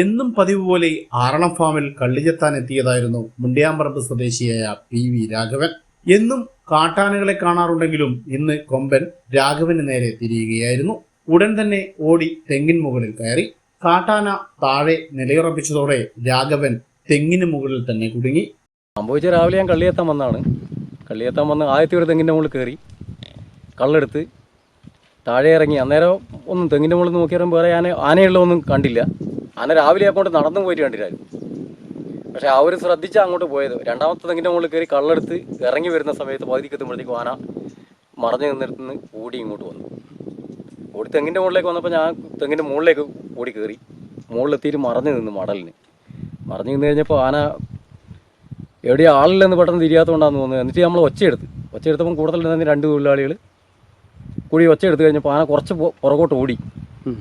എന്നും പതിവ് പോലെ ആറളം ഫാമിൽ കള്ളിചെത്താൻ എത്തിയതായിരുന്നു മുണ്ടിയാമ്പറമ്പ് സ്വദേശിയായ പി വി രാഘവൻ. എന്നും കാട്ടാനകളെ കാണാറുണ്ടെങ്കിലും ഇന്ന് കൊമ്പൻ രാഘവന് നേരെ തിരിയുകയായിരുന്നു. ഉടൻ തന്നെ ഓടി തെങ്ങിൻ മുകളിൽ കയറി. കാട്ടാന താഴെ നിലയുറപ്പിച്ചതോടെ രാഘവൻ തെങ്ങിന് മുകളിൽ തന്നെ കുടുങ്ങി. സംഭവിച്ച രാവിലെ ഞാൻ കള്ളിയെത്താൻ വന്നാണ് കള്ളിയെത്താൻ വന്ന് ആദ്യത്തെ ഒരു തെങ്ങിന്റെ മുകളിൽ കയറി കള്ളെടുത്ത് താഴെ ഇറങ്ങി. അന്നേരം ഒന്നും തെങ്ങിന്റെ മുകളിൽ നോക്കിയാലും വേറെ ആന ആനയുള്ളതൊന്നും കണ്ടില്ല. ആന രാവിലെ അങ്ങോട്ട് നടന്നു പോയിട്ട് കണ്ടില്ലായിരുന്നു. പക്ഷേ ഒരു ശ്രദ്ധിച്ചാൽ അങ്ങോട്ട് പോയത്. രണ്ടാമത്തെ തെങ്ങിന്റെ മുകളിൽ കയറി കള്ളെടുത്ത് ഇറങ്ങി വരുന്ന സമയത്ത് പകുതിക്ക് എത്തുമ്പോഴത്തേക്കും ആന മറഞ്ഞു നിന്നിടത്തുനിന്ന് ഓടി ഇങ്ങോട്ട് വന്നു. ഓടി തെങ്ങിന്റെ മുകളിലേക്ക് വന്നപ്പോൾ ഞാൻ തെങ്ങിന്റെ മുകളിലേക്ക് ഓടി കയറി മുകളിലെത്തിയിട്ട് മറഞ്ഞു നിന്നു മടലിന്. മറഞ്ഞു നിന്ന് കഴിഞ്ഞപ്പോൾ ആന എവിടെ ആളില്ലെന്ന് പെട്ടെന്ന് തിരിയാത്തതുകൊണ്ടാന്ന് തോന്നുന്നത് എന്നിട്ട് നമ്മൾ ഒച്ചയെടുത്ത് ഒച്ചയെടുത്തപ്പോൾ കൂടുതൽ തന്നെ രണ്ട് തൊഴിലാളികൾ കൂടി ഒച്ചയെടുത്ത് കഴിഞ്ഞപ്പോൾ ആന കുറച്ച് പുറകോട്ട് ഓടി.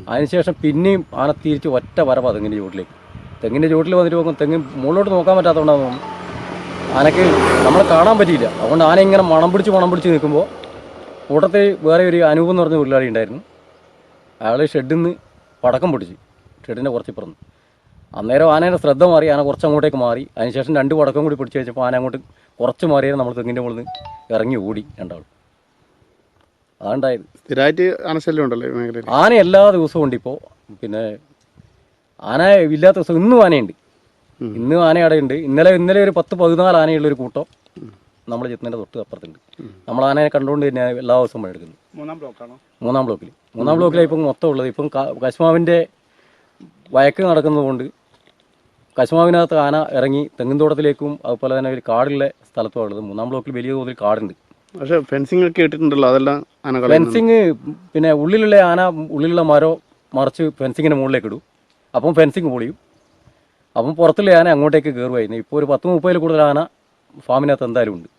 അതിനുശേഷം പിന്നെയും ആന തിരിച്ച് ഒറ്റ വരവാ തെങ്ങിന്റെ ചുവട്ടിലേക്ക്. തെങ്ങിന്റെ ചുവട്ടിൽ വന്നിട്ട് നോക്കും തെങ്ങിൻ മുകളിലോട്ട് നോക്കാൻ പറ്റാത്തതുകൊണ്ടാന്ന് തോന്നുന്നു. ആനക്ക് നമ്മൾ കാണാൻ പറ്റിയില്ല. അതുകൊണ്ട് ആന ഇങ്ങനെ മണം പിടിച്ച് മണം പിടിച്ച് നിൽക്കുമ്പോൾ കൂട്ടത്തിൽ വേറെ ഒരു അനൂപ് എന്ന് പറഞ്ഞ തൊഴിലാളി ഉണ്ടായിരുന്നു. അയാൾ ഷെഡിൽ നിന്ന് പടക്കം പൊട്ടിച്ച്. ഷെഡിന്റെ കുറച്ച് ഇപ്പുറന്ന് അന്നേരം ആനയുടെ ശ്രദ്ധ മാറി ആന കുറച്ച് അങ്ങോട്ടേക്ക് മാറി. അതിനുശേഷം രണ്ട് പടക്കം കൂടി പിടിച്ചു വെച്ചപ്പോൾ ആന അങ്ങോട്ട് കുറച്ച് മാറിയാൽ നമ്മൾ തെങ്ങിന്റെ മുകളിൽ നിന്ന് ഇറങ്ങി ഓടി രണ്ടാളും. അതാണ്ടായത്. സ്ഥിരമായിട്ട് ആനശല്യം ഉണ്ടല്ലോ മേഖലയിൽ? ആന എല്ലാ ദിവസവും ഉണ്ട് ഇപ്പോൾ. പിന്നെ ആന ഇല്ലാത്ത ദിവസം ഇന്നും ആനയുണ്ട്. ഇന്നും ആന അവിടെ ഉണ്ട്. ഇന്നലെ ഇന്നലെ ഒരു പത്ത് പതിനാല് ആനയുള്ള ഒരു കൂട്ടം നമ്മൾ ചെത്തുന്നതിന്റെ തൊട്ട് അപ്പുറത്തുണ്ട്. നമ്മൾ ആനയെ കണ്ടുകൊണ്ട് തന്നെ എല്ലാ ദിവസവും പണിയെടുക്കുന്നു. മൂന്നാം ബ്ലോക്കാണോ? മൂന്നാം ബ്ലോക്കിൽ മൂന്നാം ബ്ലോക്കിലാണ് ഇപ്പം മൊത്തം ഉള്ളത്. ഇപ്പം കശുമാവിന്റെ വയക്ക് നടക്കുന്നതുകൊണ്ട് കശുമാവിനകത്ത് ആന ഇറങ്ങി തെങ്ങിൻതോട്ടത്തിലേക്കും അതുപോലെ തന്നെ ഒരു കാടുള്ള സ്ഥലത്തുമാണ് ഉള്ളത് മൂന്നാം ബ്ലോക്കിൽ വലിയ തോതിൽ കാടുണ്ട്. പക്ഷേ ഫെൻസിങ് ഒക്കെ ഇട്ടിട്ടുണ്ടല്ലോ അതെല്ലാം ആന ഫെൻസിങ് പിന്നെ ഉള്ളിലുള്ള ആന ഉള്ളിലുള്ള മരോ മറിച്ച് ഫെൻസിങ്ങിന്റെ മുകളിലേക്ക് ഇടും. അപ്പം ഫെൻസിങ് പൊളിയും. അപ്പം പുറത്തുള്ള ആന അങ്ങോട്ടേക്ക് കയറുമായിരുന്നു ഇപ്പോൾ ഒരു പത്ത് മുപ്പതിൽ കൂടുതൽ ആന ഫാമിനകത്ത് എന്തായാലും ഉണ്ട്.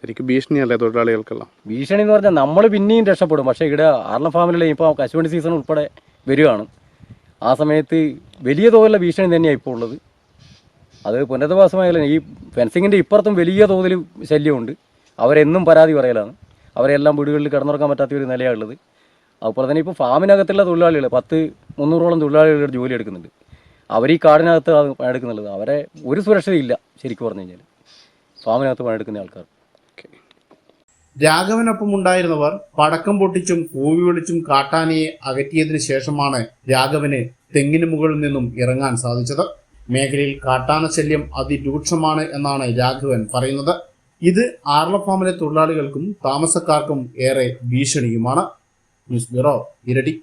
ശരിക്കും ഭീഷണിയല്ലേ തൊഴിലാളികൾക്കെല്ലാം? ഭീഷണി എന്ന് പറഞ്ഞാൽ നമ്മൾ പിന്നെയും രക്ഷപ്പെടും. പക്ഷേ ഇവിടെ ആർലം ഫാമിലുള്ള ഇപ്പോൾ കശുവണ്ടി സീസൺ ഉൾപ്പെടെ വരികയാണ്. ആ സമയത്ത് വലിയ തോതിലുള്ള ഭീഷണി തന്നെയാണ് ഇപ്പോൾ ഉള്ളത്. അത് പുനരധിവാസമായാലും ഈ ഫെൻസിങ്ങിന്റെ ഇപ്പുറത്തും വലിയ തോതിൽ ശല്യമുണ്ട്. അവരെന്നും പരാതി പറയലാണ്. അവരെല്ലാം വീടുകളിൽ കിടന്നുറക്കാൻ പറ്റാത്ത ഒരു നിലയാണ് ഉള്ളത്. അതുപോലെ തന്നെ ഇപ്പോൾ ഫാമിനകത്തുള്ള തൊഴിലാളികൾ പത്ത് മുന്നൂറോളം തൊഴിലാളികളുടെ ജോലി എടുക്കുന്നുണ്ട്. അവർ ഈ കാടിനകത്ത് പണിയെടുക്കുന്നുള്ളത്. അവരെ ഒരു സുരക്ഷയില്ല ശരിക്കും പറഞ്ഞു കഴിഞ്ഞാൽ ഫാമിനകത്ത് പണിയെടുക്കുന്ന ആൾക്കാർ രാഘവനൊപ്പം ഉണ്ടായിരുന്നവർ പടക്കം പൊട്ടിച്ചും കൂവി വിളിച്ചും കാട്ടാനയെ അകറ്റിയതിനു ശേഷമാണ് രാഘവന് തെങ്ങിന് മുകളിൽ നിന്നും ഇറങ്ങാൻ സാധിച്ചത്. മേഖലയിൽ കാട്ടാന ശല്യം അതിരൂക്ഷമാണ് എന്നാണ് രാഘവൻ പറയുന്നത്. ഇത് ആർല ഫാമിലെ തൊഴിലാളികൾക്കും താമസക്കാർക്കും ഏറെ ഭീഷണിയുമാണ്. News bureau ഇരടി.